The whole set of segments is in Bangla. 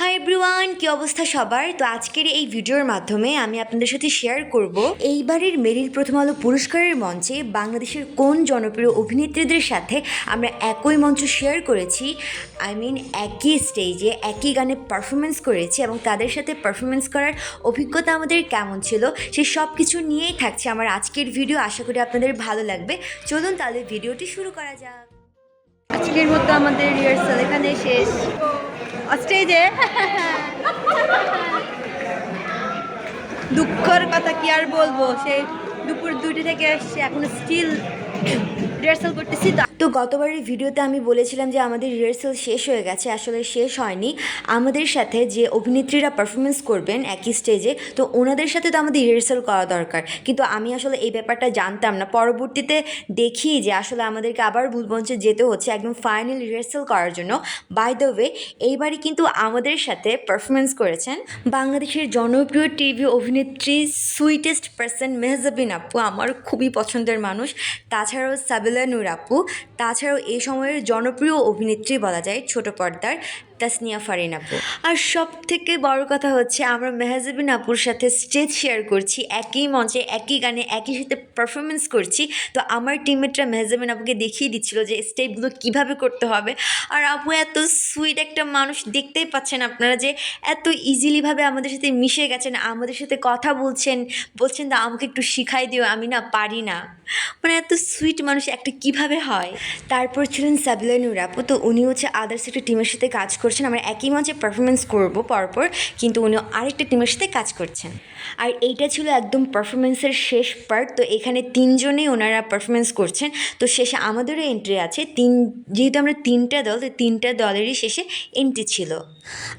হাই এভরিওয়ান কি অবস্থা সবার? তো আজকের এই ভিডিওর মাধ্যমে আমি আপনাদের সাথে শেয়ার করব এইবারের মেরিল প্রথম আলো পুরস্কারের মঞ্চে বাংলাদেশের কোন জনপ্রিয় অভিনেত্রীদের সাথে আমরা একই মঞ্চ শেয়ার করেছি। আই মিন একই স্টেজে একই গানে পারফরমেন্স করেছি এবং তাদের সাথে পারফরমেন্স করার অভিজ্ঞতা আমাদের কেমন ছিল, সে সব কিছু নিয়েই থাকছে আমার আজকের ভিডিও আশা করি আপনাদের ভালো লাগবে। চলুন তাহলে ভিডিওটি শুরু করা যাক। আজকের মতো আমাদের রিহার্সাল এখানে শেষ। স্টেজে দুঃখর কথা কি আর বলব? সে দুপুর দুটি থেকে এসছে এখন স্টিল রিহার্সাল করতেছি, তো গতবারের ভিডিওতে আমি বলেছিলাম যে আমাদের রিহার্সাল শেষ হয়ে গেছে, আসলে শেষ হয়নি। আমাদের সাথে যে অভিনেত্রীরা পারফরমেন্স করবেন একই স্টেজে তো ওনাদের সাথে তো আমাদের রিহার্সাল করা দরকার। কিন্তু আমি আসলে এই ব্যাপারটা জানতাম না। পরবর্তীতে দেখি যে আসলে আমাদেরকে আবার ভুলবঞ্চে যেতে হচ্ছে একদম ফাইনাল রিহার্সাল করার জন্য। বাই দ্য ওয়ে এইবারই কিন্তু আমাদের সাথে পারফরমেন্স করেছেন বাংলাদেশের জনপ্রিয় টিভি অভিনেত্রী সুইটেস্ট পার্সন মেহজাবিন আপু, আমার খুবই পছন্দের মানুষ। তাছাড়াও সাবিলা আপু। তাছাড়াও এই সময়ের জনপ্রিয় অভিনেত্রী বলা যায় ছোট পর্দার তাসনিয়া ফারিন আপু। আর সব থেকে বড় কথা হচ্ছে আমরা মেহজাবিন আপুর সাথে স্টেজ শেয়ার করছি একই মঞ্চে একই গানে একই সাথে পারফরমেন্স করছি। তো আমার টিমমেটরা মেহজাবিন আপুকে দেখিয়ে দিচ্ছিল যে স্টেপগুলো কীভাবে করতে হবে। আর আপু এত সুইট একটা মানুষ দেখতেই পাচ্ছেন আপনারা যে এত ইজিলিভাবে আমাদের সাথে মিশে গেছেন আমাদের সাথে কথা বলছেন বলছেন দা আমাকে একটু শিখাই দিও আমি না পারি না। মানে এত সুইট মানুষ একটা কীভাবে হয়? তারপর ছিলেন সাবিলা নূর আপু তো উনি হচ্ছে আদার্স একটা টিমের সাথে কাজ করছেন, আমরা একই মঞ্চে পারফরমেন্স করব পরপর, কিন্তু উনি আরেকটা টিমের সাথে কাজ করছেন। আর এইটা ছিল একদম পারফরমেন্সের শেষ পার্ট তো এখানে তিনজনেই ওনারা পারফরমেন্স করছেন। তো শেষে আমাদেরও এন্ট্রি আছে, তিন, যেহেতু আমরা তিনটা দল, তো তিনটা দলেরই শেষে এন্ট্রি ছিল।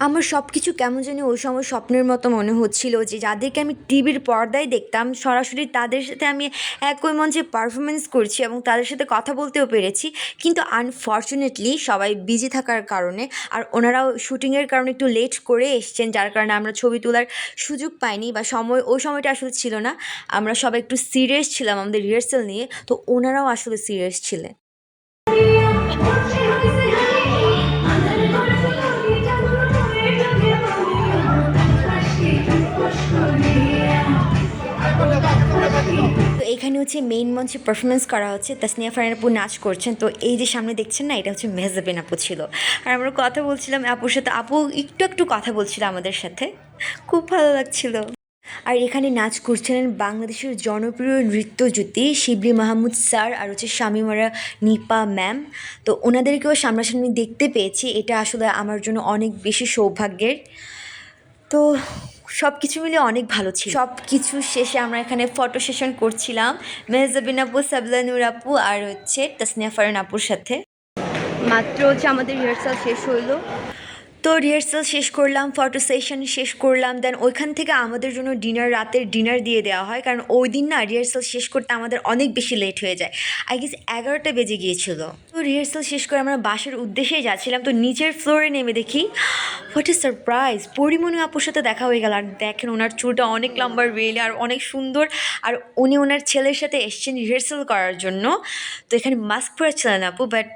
আমার সব কিছু কেমন জানি ওই সময় স্বপ্নের মতো মনে হচ্ছিল যে, যাদেরকে আমি টিভির পর্দায় দেখতাম, সরাসরি তাদের সাথে আমি একই মঞ্চে পারফরমেন্স করছি এবং তাদের সাথে কথা বলতেও পেরেছি। কিন্তু আনফর্চুনেটলি সবাই বিজি থাকার কারণে, আর ওনারাও শুটিংয়ের কারণে একটু লেট করে এসছেন, যার কারণে আমরা ছবি তোলার সুযোগ পাইনি বা সময়, ওই সময়টা আসলে ছিল না। আমরা সবাই একটু সিরিয়াস ছিলাম আমাদের রিহার্সেল নিয়ে, তো ওনারাও আসলে সিরিয়াস ছিলেন। হচ্ছে মেইন মঞ্চে পারফরমেন্স করা হচ্ছে, তাসনিয়া ফারান আপু নাচ করছেন। তো এই যে সামনে দেখছেন না, এটা হচ্ছে মেহজাবিন আপু ছিল। আর আমরা কথা বলছিলাম আপুর সাথে। আপু একটু একটু কথা বলছিল আমাদের সাথে। খুব ভালো লাগছিল। আর এখানে নাচ করছিলেন বাংলাদেশের জনপ্রিয় নৃত্যজ্যোতি শিবলি মাহমুদ স্যার আর হচ্ছে শামিমারা নিপা ম্যাম। তো ওনাদেরকেও সামনাসামনি দেখতে পেয়েছি। এটা আসলে আমার জন্য অনেক বেশি সৌভাগ্যের। তো সব কিছু মিলে অনেক ভালো ছিল। সব কিছু শেষে আমরা এখানে ফটো সেশন করছিলাম। মেহজাবিন আপু, সাবলা নূর আপু আর হচ্ছে তাসনিয়া ফারান আপুর সাথে। মাত্র হচ্ছে আমাদের রিহার্সাল শেষ হইল। তো রিহার্সাল শেষ করলাম ফটো সেশন শেষ করলাম দেন ওইখান থেকে আমাদের জন্য ডিনার রাতের ডিনার দিয়ে দেওয়া হয়, কারণ ওই দিন না রিহার্সাল শেষ করতে আমাদের অনেক বেশি লেট হয়ে যায়। আই গেস এগারোটা বেজে গিয়েছিল। তো রিহার্সাল শেষ করে আমরা বাসের উদ্দেশ্যেই যাচ্ছিলাম, তো নিচের ফ্লোরে নেমে দেখি হোয়াট ইজ সারপ্রাইজ পরিমণি আপুর সাথে দেখা হয়ে গেল, আর দেখেন ওনার চুলটা অনেক লম্বা রেলে আর অনেক সুন্দর, আর উনি ওনার ছেলের সাথে এসছেন রিহার্সাল করার জন্য। তো এখানে মাস্ক পরে ছিলেন আপু বাট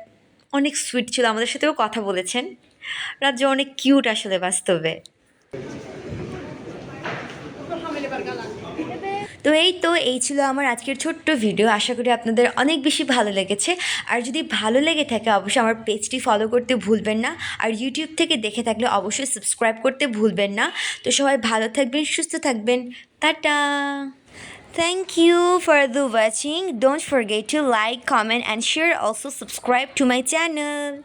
অনেক সুইট ছিল, আমাদের সাথেও কথা বলেছেন। রাজ্য অনেক কিউট আসলে বাস্তবে। তো এই তো, এই ছিল আমার আজকের ছোট্ট ভিডিও আশা করি আপনাদের অনেক বেশি ভালো লেগেছে। আর যদি ভালো লেগে থাকে, অবশ্যই আমার পেজটি ফলো করতে ভুলবেন না। আর ইউটিউব থেকে দেখে থাকলে অবশ্যই সাবস্ক্রাইব করতে ভুলবেন না। তো সবাই ভালো থাকবেন, সুস্থ থাকবেন। Tata! Thank you for the watching. Don't forget to like, comment and share. Also subscribe to my channel.